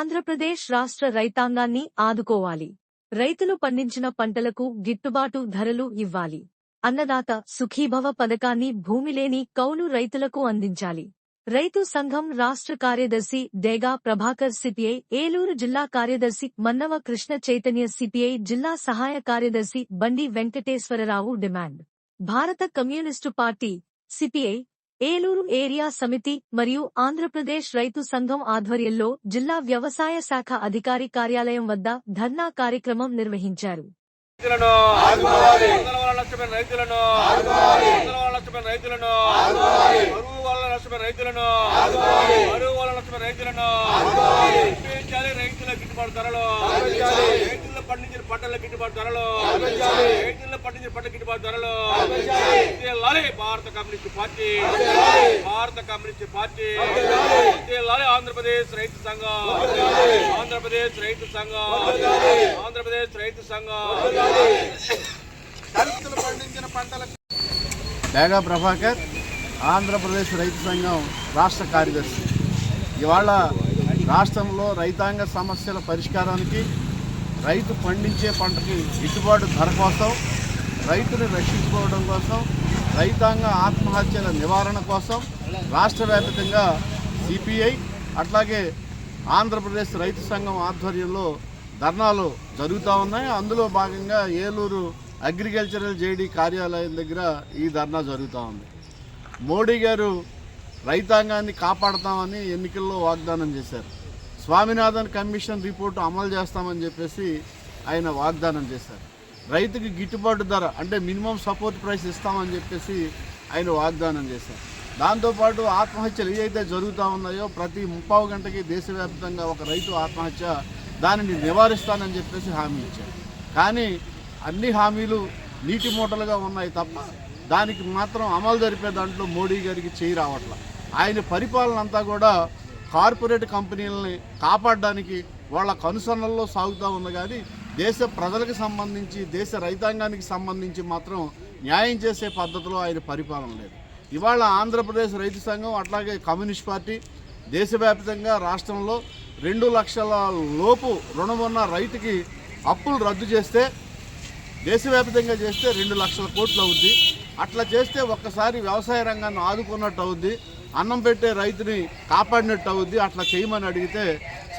ఆంధ్రప్రదేశ్ రాష్ట్ర రైతాంగాన్ని ఆదుకోవాలి. రైతులు పండించిన పంటలకు గిట్టుబాటు ధరలు ఇవ్వాలి. అన్నదాత సుఖీభవ పథకాన్ని భూమిలేని కౌలు రైతులకు అందించాలి. రైతు సంఘం రాష్ట్ర కార్యదర్శి డేగా ప్రభాకర్ సిపిఐ ఏలూరు జిల్లా కార్యదర్శి మన్నవ కృష్ణ చైతన్య సిపిఐ జిల్లా సహాయ కార్యదర్శి బండి వెంకటేశ్వరరావు డిమాండ్. భారత communist party CPI Eluru area సమితి మరియు ఆంధ్రప్రదేశ్ రైతు సంఘం ఆధ్వర్యంలో జిల్లా వ్యవసాయ శాఖ అధికారి కార్యాలయం వద్ద ధర్నా కార్యక్రమం నిర్వహించారు. రైతుల గిట్టుబాటు ధరలు పండించిన పంటల గిట్టుబాటు ధరలు పండించిన పంట గిట్టుబాటు ధరలు భారత కమ్యూనిస్ట్ పార్టీ. భారత కమ్యూనిస్ట్ పార్టీ. ఆంధ్రప్రదేశ్ రైతు సంఘం. ఆంధ్రప్రదేశ్ రైతు సంఘం. ఆంధ్రప్రదేశ్ రైతు సంఘం. పండించిన పంటలకు డేగా ప్రభాకర్ ఆంధ్రప్రదేశ్ రైతు సంఘం రాష్ట్ర కార్యదర్శి. ఇవాళ రాష్ట్రంలో రైతాంగ సమస్యల పరిష్కారానికి రైతు పండించే పంటకి గిట్టుబాటు ధర కోసం రైతుని రక్షించుకోవడం కోసం రైతాంగ ఆత్మహత్యల నివారణ కోసం రాష్ట్ర వ్యాప్తంగా సిపిఐ అట్లాగే ఆంధ్రప్రదేశ్ రైతు సంఘం ఆధ్వర్యంలో ధర్నాలు జరుగుతూ ఉన్నాయి. అందులో భాగంగా ఏలూరు అగ్రికల్చరల్ జేడీ కార్యాలయం దగ్గర ఈ ధర్నా జరుగుతూ ఉంది. మోడీ గారు రైతాంగాన్ని కాపాడతామని ఎన్నికల్లో వాగ్దానం చేశారు. స్వామినాథన్ కమిషన్ రిపోర్టు అమలు చేస్తామని చెప్పేసి ఆయన వాగ్దానం చేశారు. రైతుకి గిట్టుబాటు ధర అంటే మినిమం సపోర్ట్ ప్రైస్ ఇస్తామని చెప్పేసి ఆయన వాగ్దానం చేశారు. దాంతోపాటు ఆత్మహత్యలు ఏవైతే జరుగుతూ ఉన్నాయో ప్రతి ముప్పావు గంటకి దేశవ్యాప్తంగా ఒక రైతు ఆత్మహత్య దానిని నివారిస్తానని చెప్పేసి హామీ ఇచ్చారు. కానీ అన్ని హామీలు నీటి మూటలుగా ఉన్నాయి తప్ప దానికి మాత్రం అమలు జరిపే దాంట్లో మోడీ గారికి చేయి రావట్ల. ఆయన పరిపాలన అంతా కూడా కార్పొరేట్ కంపెనీలని కాపాడడానికి వాళ్ళ కనుసన్నల్లో సాగుతూ ఉంది కానీ దేశ ప్రజలకు సంబంధించి దేశ రైతాంగానికి సంబంధించి మాత్రం న్యాయం చేసే పద్ధతిలో ఆయన పరిపాలన లేదు. ఇవాళ ఆంధ్రప్రదేశ్ రైతు సంఘం అట్లాగే కమ్యూనిస్ట్ పార్టీ దేశవ్యాప్తంగా రాష్ట్రంలో రెండు లక్షల లోపు రుణం ఉన్న రైతుకి అప్పులు రద్దు చేస్తే దేశవ్యాప్తంగా చేస్తే రెండు లక్షల కోట్లు అవుద్ది. అట్లా చేస్తే ఒక్కసారి వ్యవసాయ రంగాన్ని ఆదుకున్నట్టు అవుద్ది. అన్నం పెట్టే రైతుని కాపాడినట్టు అవుద్ది. అట్లా చేయమని అడిగితే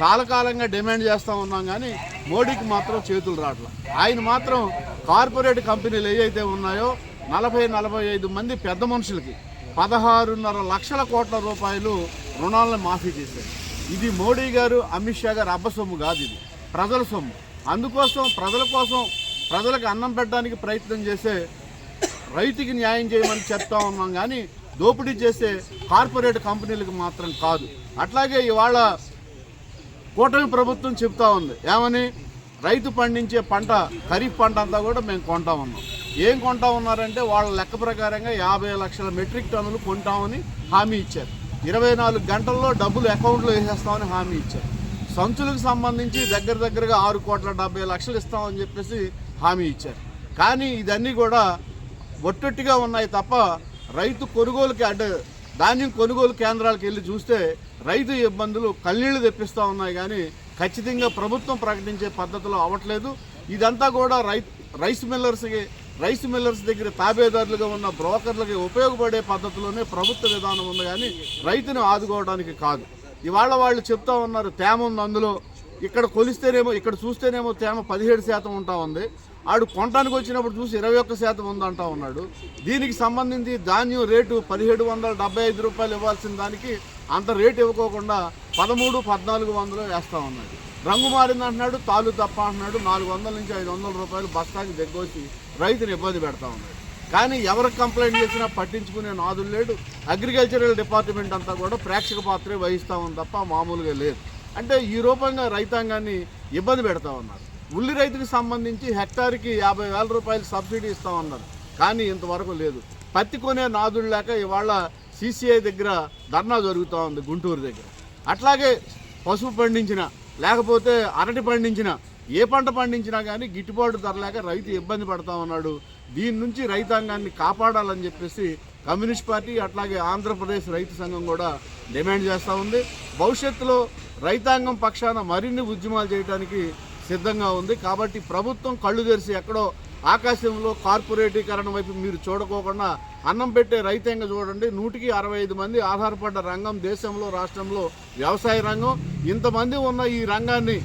చాలా కాలంగా డిమాండ్ చేస్తూ ఉన్నాం కానీ మోడీకి మాత్రం చేతులు రావట్ల. ఆయన మాత్రం కార్పొరేట్ కంపెనీలు ఏవైతే ఉన్నాయో నలభై నలభై ఐదు మంది పెద్ద మనుషులకి పదహారున్నర లక్షల కోట్ల రూపాయలు రుణాలను మాఫీ చేశారు. ఇది మోడీ గారు అమిత్ షా గారు అబ్బసొమ్ము కాదు ఇది. ప్రజల సొమ్ము. అందుకోసం ప్రజల కోసం ప్రజలకు అన్నం పెట్టడానికి ప్రయత్నం చేసే రైతుకి న్యాయం చేయమని చెప్తా ఉన్నాం కానీ దోపిడీ చేసే కార్పొరేట్ కంపెనీలకు మాత్రం కాదు. అట్లాగే ఇవాళ కూటమి ప్రభుత్వం చెప్తా ఉంది. ఏమని? రైతు పండించే పంట ఖరీఫ్ పంట అంతా కూడా మేము కొంటా ఉన్నాం. ఏం కొంటా ఉన్నారంటే వాళ్ళ లెక్క ప్రకారంగా యాభై లక్షల మెట్రిక్ టన్నులు కొంటామని హామీ ఇచ్చారు. ఇరవై నాలుగు గంటల్లో డబ్బులు అకౌంట్లో వేసేస్తామని హామీ ఇచ్చారు. సంచులకు సంబంధించి దగ్గర దగ్గరగా ఆరు కోట్ల డెబ్బై లక్షలు ఇస్తామని చెప్పేసి హామీ ఇచ్చారు. కానీ ఇదన్నీ కూడా ఒట్టొట్టిగా ఉన్నాయి తప్ప రైతు కొనుగోలుకి అడ్డ ధాన్యం కొనుగోలు కేంద్రాలకు వెళ్ళి చూస్తే రైతు ఇబ్బందులు కన్నీళ్ళు తెప్పిస్తూ ఉన్నాయి కానీ ఖచ్చితంగా ప్రభుత్వం ప్రకటించే పద్ధతిలో అవ్వట్లేదు. ఇదంతా కూడా రై రైస్ మిల్లర్స్కి రైస్ మిల్లర్స్ దగ్గర తాబేదారులుగా ఉన్న బ్రోకర్లకి ఉపయోగపడే పద్ధతిలోనే ప్రభుత్వ విధానం ఉంది కానీ రైతును ఆదుకోవడానికి కాదు. ఇవాళ వాళ్ళు చెప్తా ఉన్నారు తేమ ఉంది అందులో. ఇక్కడ కొలిస్తేనేమో ఇక్కడ చూస్తేనేమో తేమ పదిహేడు శాతం ఉంటా ఉంది. ఆడు కొనడానికి వచ్చినప్పుడు చూసి ఇరవై ఒక్క శాతం ఉందంటా ఉన్నాడు. దీనికి సంబంధించి ధాన్యం రేటు పదిహేడు వందల డెబ్బై ఐదు రూపాయలు ఇవ్వాల్సిన దానికి అంత రేటు ఇవ్వకోకుండా పదమూడు పద్నాలుగు వందలు వేస్తూ ఉన్నాడు. రంగు మారింది అంటున్నాడు తాలు తప్ప అంటున్నాడు నాలుగు వందల నుంచి ఐదు వందల రూపాయలు బస్తాకి దగ్గొచ్చి రైతుని ఇబ్బంది పెడతా ఉన్నాడు. కానీ ఎవరికి కంప్లైంట్ చేసినా పట్టించుకునే నాదులు లేడు. అగ్రికల్చరల్ డిపార్ట్మెంట్ అంతా కూడా ప్రేక్షక పాత్రే వహిస్తూ ఉంది తప్ప మామూలుగా లేదు. అంటే ఈ రూపంగా రైతాంగాన్ని ఇబ్బంది పెడతా ఉన్నారు. ఉల్లి రైతుకి సంబంధించి హెక్టార్కి యాభై వేల రూపాయలు సబ్సిడీ ఇస్తా ఉన్నారు కానీ ఇంతవరకు లేదు. పత్తి కొనే నాదులు లేక ఇవాళ సీసీఐ దగ్గర ధర్నా జరుగుతూ ఉంది గుంటూరు దగ్గర. అట్లాగే పసుపు పండించిన లేకపోతే అరటి పండించిన ఏ పంట పండించినా కానీ గిట్టుబాటు ధర లేక రైతు ఇబ్బంది పడతా ఉన్నాడు. దీని నుంచి రైతాంగాన్ని కాపాడాలని చెప్పేసి కమ్యూనిస్ట్ పార్టీ అట్లాగే ఆంధ్రప్రదేశ్ రైతు సంఘం కూడా డిమాండ్ చేస్తూ ఉంది. భవిష్యత్తులో రైతాంగం పక్షాన మరిన్ని ఉద్యమాలు చేయడానికి సిద్ధంగా ఉంది. కాబట్టి ప్రభుత్వం కళ్ళు తెరిచి ఎక్కడో ఆకాశంలో కార్పొరేటీకరణ వైపు మీరు చూడకోకుండా అన్నం పెట్టే రైతాంగం చూడండి. నూటికి అరవై ఐదు మంది ఆధారపడ్డ రంగం దేశంలో రాష్ట్రంలో వ్యవసాయ రంగం. ఇంతమంది ఉన్న ఈ రంగాన్ని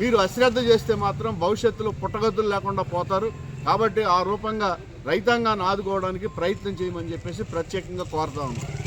మీరు అశ్రద్ధ చేస్తే మాత్రం భవిష్యత్తులో పుట్టగతులు లేకుండా పోతారు. కాబట్టి ఆ రూపంగా రైతాంగాన్ని ఆదుకోవడానికి ప్రయత్నం చేయమని చెప్పేసి ప్రత్యేకంగా కోరుతా ఉన్నాం.